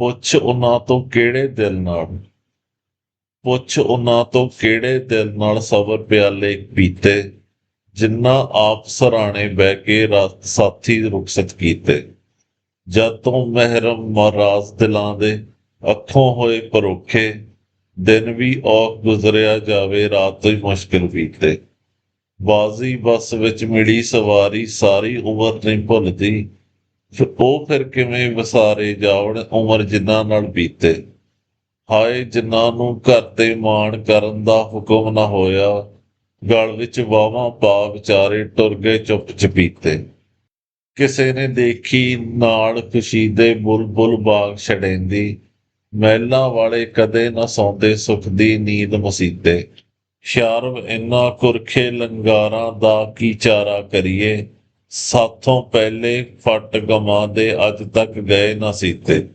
ਪੁੱਛ ਉਹਨਾਂ ਤੋਂ ਕਿਹੜੇ ਦਿਲ ਨਾਲ? ਪੁੱਛ ਉਹਨਾਂ ਤੋਂ ਕਿਹੜੇ ਦਿਲ ਨਾਲ ਸਬਰ ਪਿਆਲੇ ਪੀਤੇ ਜਿੰਨਾ ਆਪ ਸਰਾਣੇ ਬਹਿ ਕੇ ਰਾਤ ਸਾਥੀ ਰੁਖਸਤ ਕੀਤੇ। ਜਦ ਤੋਂ ਮਹਿਰਮ ਮਹਾਰਾਜ ਦਿਲਾਂ ਦੇ ਅੱਖੋਂ ਹੋਏ ਪਰੋਖੇ ਦਿਨ ਵੀ ਔਖ ਗੁਜ਼ਰਿਆ ਜਾਵੇ, ਰਾਤ ਵੀ ਮੁਸ਼ਕਿਲ ਬੀਤੇ। ਬਾਜ਼ੀ ਬੱਸ ਵਿੱਚ ਮਿਲੀ ਸਵਾਰੀ, ਸਾਰੀ ਉਮਰ ਨਹੀਂ ਭੁੱਲਦੀ। ਫਿਰ ਉਹ ਫਿਰ ਕਿਵੇਂ ਵਸਾਰੇ ਜਾਵਣ, ਉਮਰ ਜਿਨ੍ਹਾਂ ਨਾਲ ਬੀਤੇ? ਹਾਏ ਜਿਨ੍ਹਾਂ ਨੂੰ ਘਰ ਤੇ ਮਾਣ ਕਰਨ ਦਾ ਹੁਕਮ ਨਾ ਹੋਇਆ, ਗਲ ਵਿੱਚ ਵਾਵਾਂ ਪਾ ਵਿਚਾਰੇ ਟੁਰ ਗਏ ਚੁੱਪ ਚਪੀਤੇ। ਕਿਸੇ ਨੇ ਦੇਖੀ ਨਾਲ ਖੁਸ਼ੀ ਦੇ ਬੁਲਬੁਲ ਬਾਗ ਛੜੇਂਦੀ, ਮਹਿਲਾਂ ਵਾਲੇ ਕਦੇ ਨਾ ਸੌਂਦੇ ਸੁਖ ਦੀ ਨੀਂਦ ਮਸੀਤੇ। ਸ਼ਰਮ ਇਨਾ ਕੁਰਖੇ ਲੰਗਾਰਾਂ ਦਾ ਕੀ ਚਾਰਾ ਕਰੀਏ? ਸਾਥੋਂ ਪਹਿਲੇ ਫਟ ਗਮਾਂ ਦੇ ਅੱਜ ਤੱਕ ਗਏ ਨਾ ਸੀਤੇ।